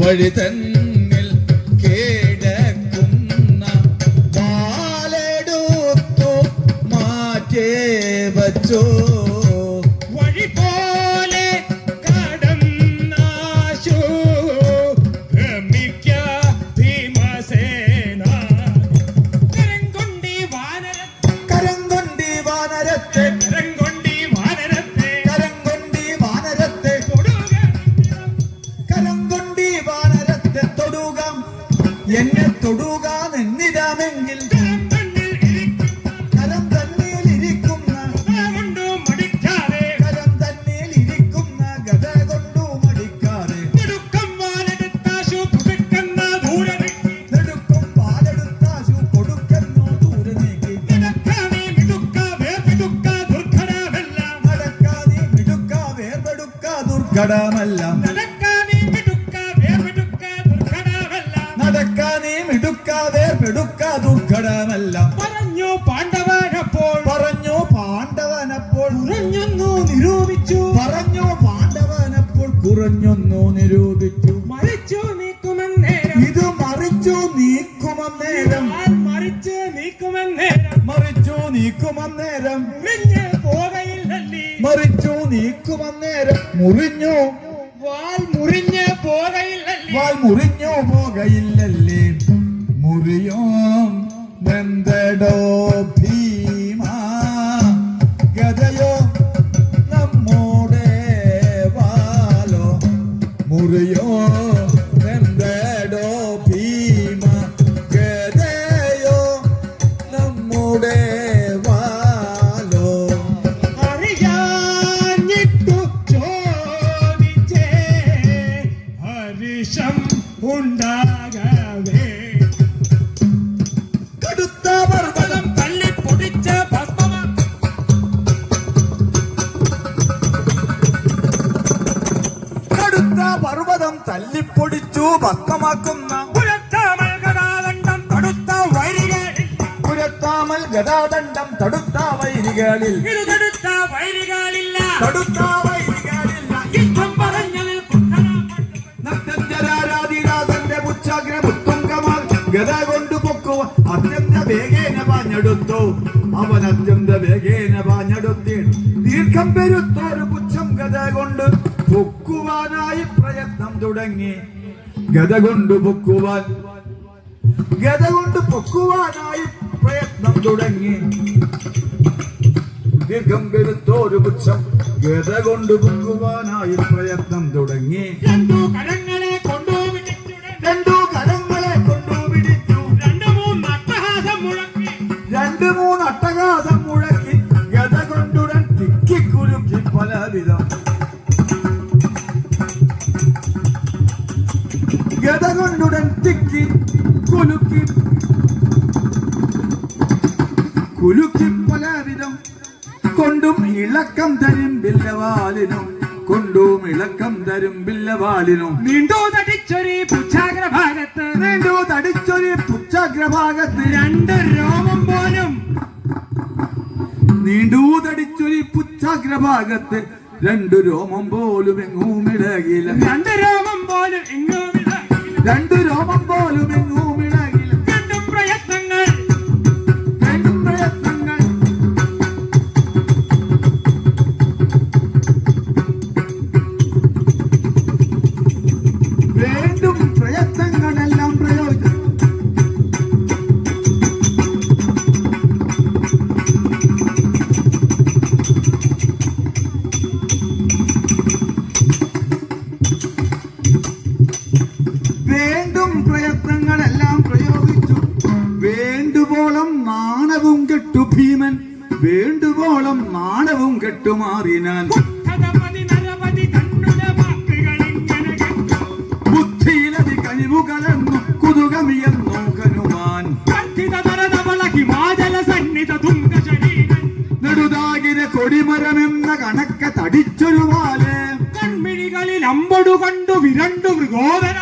വഴി തന്നിൽ കേടക്കുന്ന വാലെടുത്തു മാറ്റേ വച്ചോ. ദുർഘടമെല്ലാം ദുർഘടമെല്ലാം നടക്കാതെ മിടുക്ക വേർപെടുക്ക ദുർഘടമെല്ലാം. പറഞ്ഞു പാണ്ഡവനപ്പോൾ പറഞ്ഞു പാണ്ഡവനപ്പോൾ കുറഞ്ഞൊന്നു നിരൂപിച്ചു. പറഞ്ഞു പാണ്ഡവനപ്പോൾ കുറഞ്ഞൊന്നു നിരൂപിച്ചു. മുറിഞ്ഞു. വാൽ മുറിഞ്ഞ് പോകയില്ലല്ലേ? വാൽ മുറിഞ്ഞു പോകയില്ലല്ലേ? മുറിയോ. വെന്തടോ ഹരിഷം ഉണ്ടാകവേ. കടുത്ത പർവതം തള്ളി പൊടിച്ച കടുത്ത പർവതം തല്ലിപ്പൊടിച്ചു ഭക്തമാക്കുന്ന ഗതാദണ്ഡം തടുത്ത വൈരികളിൽ. പുരത്താമൽ ഗതാദണ്ഡം തടുത്ത വൈരികളിൽ. ഇരുതടുത്ത വൈരികളില്ല. തടുത്ത വൈരികളില്ല വേഗേന പാഞ്ഞെടുത്തു അവൻ അത്യന്ത വേഗേന പാഞ്ഞെടുത്തി ദീർഘം പെരുത്തോരു പുച്ഛം ഗത കൊണ്ട് പൊക്കുവാനായി പ്രയത്നം തുടങ്ങി. ഗത കൊണ്ട് പൊക്കുവാൻ ഗത കൊണ്ട് പൊക്കുവാനായി പ്രയത്നം തുടങ്ങി. ദീർഘം പെരുത്തോരു പുച്ഛം ഗത കൊണ്ട് പൊക്കുവാനായി പ്രയത്നം തുടങ്ങി. പലവിധം ഗത കൊണ്ടുടൻ തിക്കി കുലുക്കി കുലുക്കി പലവിധം കൊണ്ടും ഇളക്കം തരും ബില്ലവാലിനും കൊണ്ടും ഇളക്കം തരും ബില്ലവാലിനും നീണ്ടു തടിച്ചൊരു പുച്ഛാഗ്രഭാഗത്ത്. നീണ്ടു തടിച്ചൊരു പുച്ഛാഗ്രഭാഗത്ത്. രണ്ട് രോമം പോലും. നീണ്ടൂതടിച്ചൊരു പുച്ഛാഗ്രഭാഗത്ത്. രണ്ടു രോമം പോലും എങ്ങും ഇളകില്ല രണ്ട് രോമം പോലും എങ്ങും രണ്ടു രോമം പോലും എങ്ങും വേണ്ടുവോളം നാണവും കെട്ടുമാറിനാൻ. ബുദ്ധിയിലതി കഴിവുകളെന്നു കുതുകമിയെന്നു ശരീരൻ. നെടുതാകിര കൊടിമരമെന്ന കണക്ക തടിച്ചൊരു വാൽ. കൺമിഴികളിൽ അമ്പടു കണ്ടു വിരണ്ടു മൃഗോദരതി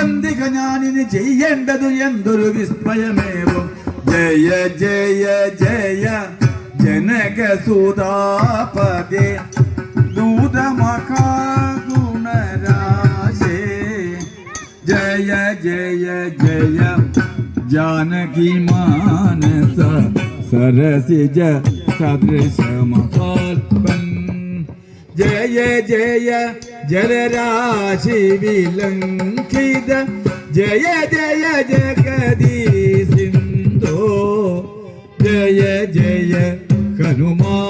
എന്തിക ഞാനിനി ചെയ്യേണ്ടതു എന്തൊരു വിസ്മയമേവും ജയ ജയ ജയ ജനകസുതാപതി ദൂതമഹാഗുണരാശേ. ജയ ജയ ജയ ജാനകി മാനസ സരസിജ സദൃശമഹാത്മൻ ജയ ജയ ജലരാശി വിലംഘിത ജയ ജയ ജഗദീ സിന്ധോ ജയ ജയ ഹനുമാനിതിനോദിയോടെ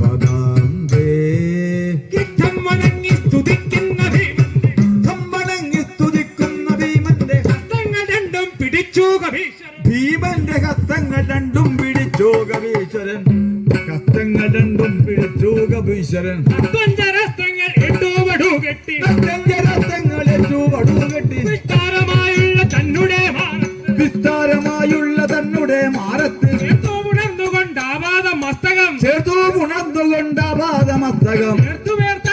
പദാന്തേ യുദ്ധം വണങ്ങി സ്തുതിക്കുന്ന ഭീമൻ സ്തുതിക്കുന്ന ഭീമന്റെ തങ്ങൾ രണ്ടും പിടിച്ചു കവീശ്വരൻ ഭീമന്റെ ഹസ്തങ്ങൾ രണ്ടും പിടിച്ചു കവീശ്വരൻ ഹസ്തങ്ങൾ രണ്ടും പിടിച്ചു പഞ്ചരസ്ത്രങ്ങൾ എണ്ടോവടു കെട്ടി. വടു കെട്ടി. വിസ്താരമായുള്ള തന്നുടെ വിസ്താരമായുള്ള തന്നുടെ മാറത്ത് ഉണർന്നുകൊണ്ട് ആപാദ മസ്തകം ചേർത്തു ചേർത്തു തലോടീകരം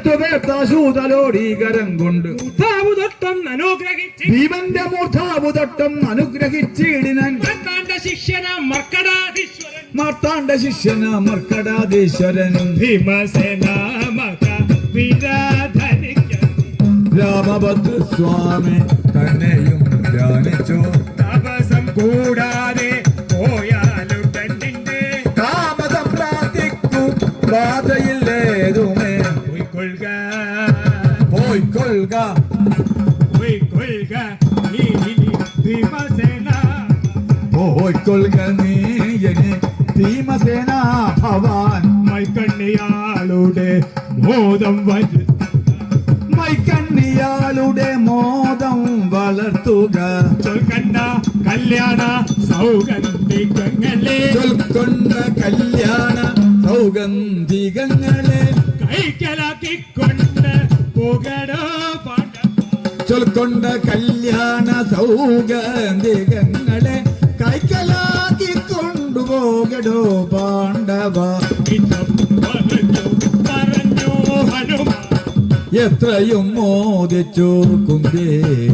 കൊണ്ട് പേർത്തു പേർത്താശൂതലോടീകരം കൊണ്ട് മൂർധാവുതൊട്ടം അനുഗ്രഹിച്ച് ഭീമന്റെ മൂർധാവുതട്ടം അനുഗ്രഹിച്ചിടിനൻ. ശിഷ്യന മർക്കടാധീശ്വരൻ. മാർത്താണ്ഡ ശിഷ്യന മർക്കടാധീശ്വരൻ ഭീമസേന രാമഭദ്ര സ്വാമി തന്നെയും ധ്യാനിച്ചു. തപസം കൂടാതെ പോയിക്കൊള്ളുക ഉൾക്കൊള്ളുക നീ ഭീമസേന പോയിക്കൊള്ളുക നീ എന്നെ ഭീമസേന ഭവാൻ. മൈക്കണ്ണിയാളുടെ മോദം വരു മൈക്കണ്ണിയാളുടെ മോദം വളർത്തുക. ചൊൽക്കണ്ട കല്യാണ സൗഗന്ധികങ്ങളെ. ചൊൽക്കൊണ്ട കല്യാണ സൗഗന്ധികങ്ങളെ. കൈക്കലാക്കിക്കൊണ്ട് ചൊൽക്കൊണ്ട കല്യാണ സൗഗന്ധികങ്ങളെ കൈക്കലാക്കി കൊണ്ടുപോകടോ പാണ്ഡവ. എത്രയും മോദിച്ചു കുന്തേ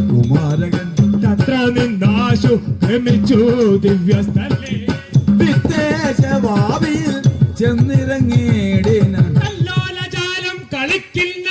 കുമാരകൻ. തത്ര നിന്നാശു ഭ്രമിച്ചു ദിവ്യസ്ഥലേ. വിദേശവാവിയിൽ ചെന്നിറങ്ങിയിടിന. കല്ലോലജാലം കളിക്കുന്നതു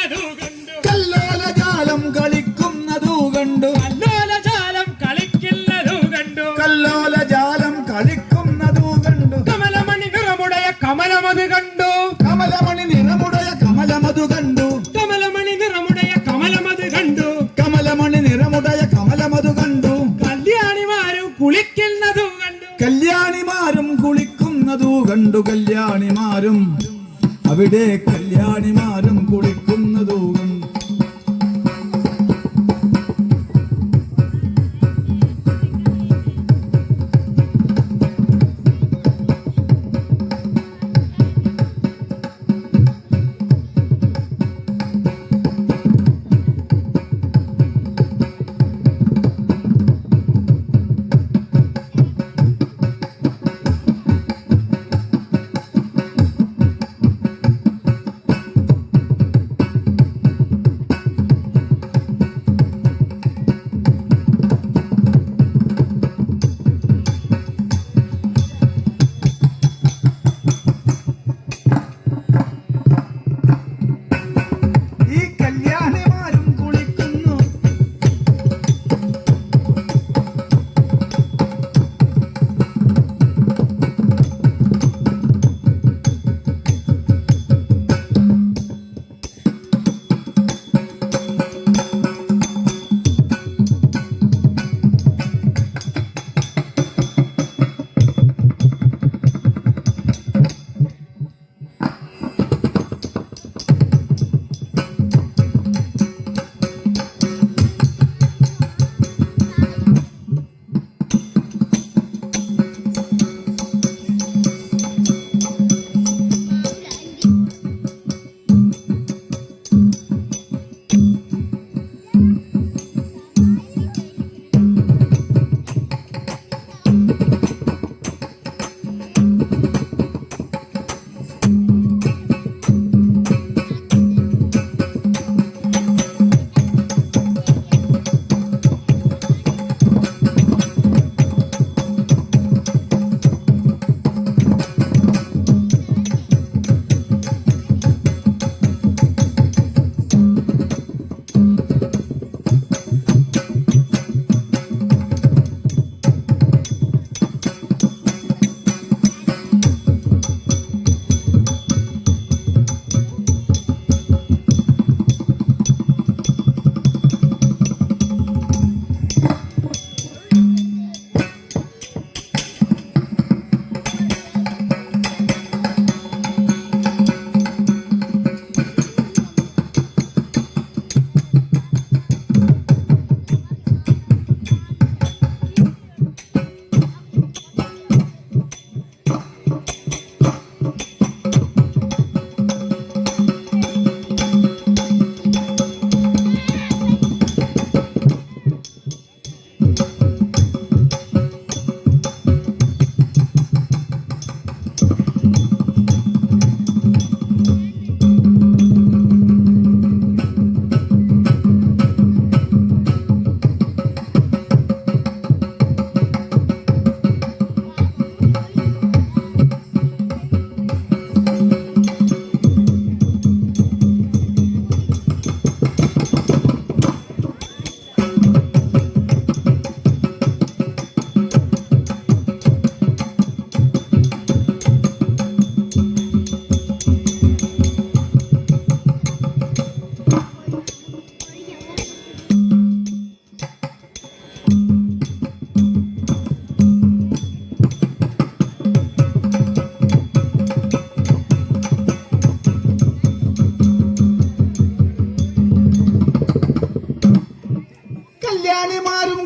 അവിടെ കല്യാണിമാരും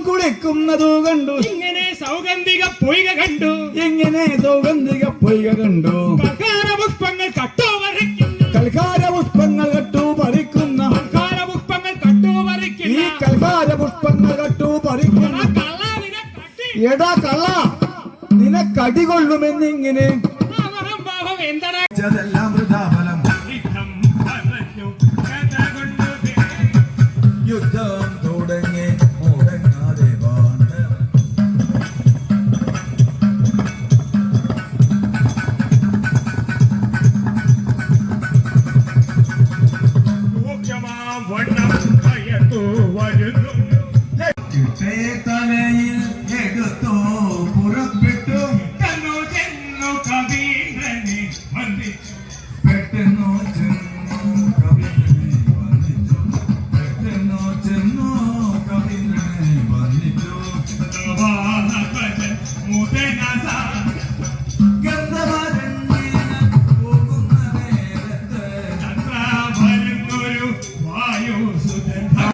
കുളിക്കുന്നതു കണ്ടു. ഇങ്ങനെ സൗഗന്ധിക പൊയ്ക കണ്ടു. ഇങ്ങനെ സൗഗന്ധിക പൊയ്ക കണ്ടു. കൽക്കാര പുഷ്പങ്ങൾ കട്ടോ കൽക്കാര പുഷ്പങ്ങൾ കട്ടു പറിക്കുന്ന. കൽക്കാര പുഷ്പങ്ങൾ കട്ടോ ഈ കൽക്കാര പുഷ്പങ്ങൾ കട്ടു പറിക്കുന്ന. എടാ കള്ള നിനക്കടി കൊള്ളുമെന്നിങ്ങനെ. ഭാവം എന്തടാ? ഇതെല്ലാം